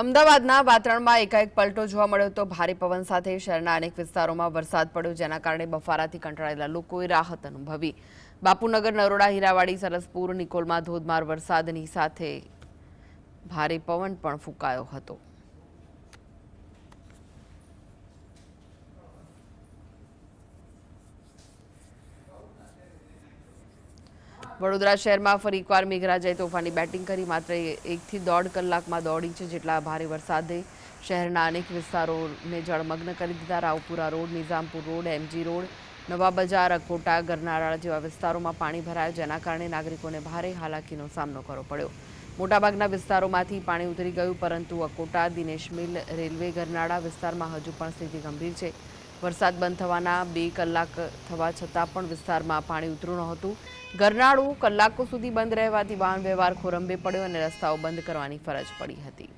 અમદાવાદના વાતરણમાં એકાએક પલટો જોવા મળ્યો તો ભારે પવન સાથે શહેરના અનેક વિસ્તારોમાં વરસાદ પડ્યો, જેના કારણે બફારાથી કંટાળેલા લોકોએ રાહત અનુભવી. બાપુનગર, નરોડા, હીરાવાડી, સરસપુર, નિકોલમાં ધોધમાર વરસાદની સાથે ભારે પવન પણ ફૂંકાયો હતો. વડોદરા શહેરમાં ફરી એકવાર મેઘરાજાએ તોફાની બેટિંગ કરી. માત્ર એકથી દોઢ કલાકમાં દોઢ ઇંચ જેટલા ભારે વરસાદે શહેરના અનેક વિસ્તારોને જળમગ્ન કરી દીધા. Raopura road, Nizampura road, MG road, Nava Bazaar, Akota, ગરનાળા જેવા વિસ્તારોમાં પાણી ભરાયા, જેના કારણે નાગરિકોને ભારે હાલાકીનો સામનો કરવો પડ્યો. મોટાભાગના વિસ્તારોમાંથી પાણી ઉતરી ગયું, પરંતુ અકોટા, દિનેશ મિલ, રેલવે, ગરનાળા વિસ્તારમાં હજુ પણ સ્થિતિ ગંભીર છે. વરસાદ બંધ થવાના બે કલાક થવા છતાં પણ વિસ્તારમાં પાણી ઉતર્યું નહોતું. ગરનાળું કલાકો સુધી બંધ રહેવાથી વાહન વ્યવહાર ખોરંભે પડ્યો અને રસ્તાઓ બંધ કરવાની ફરજ પડી હતી.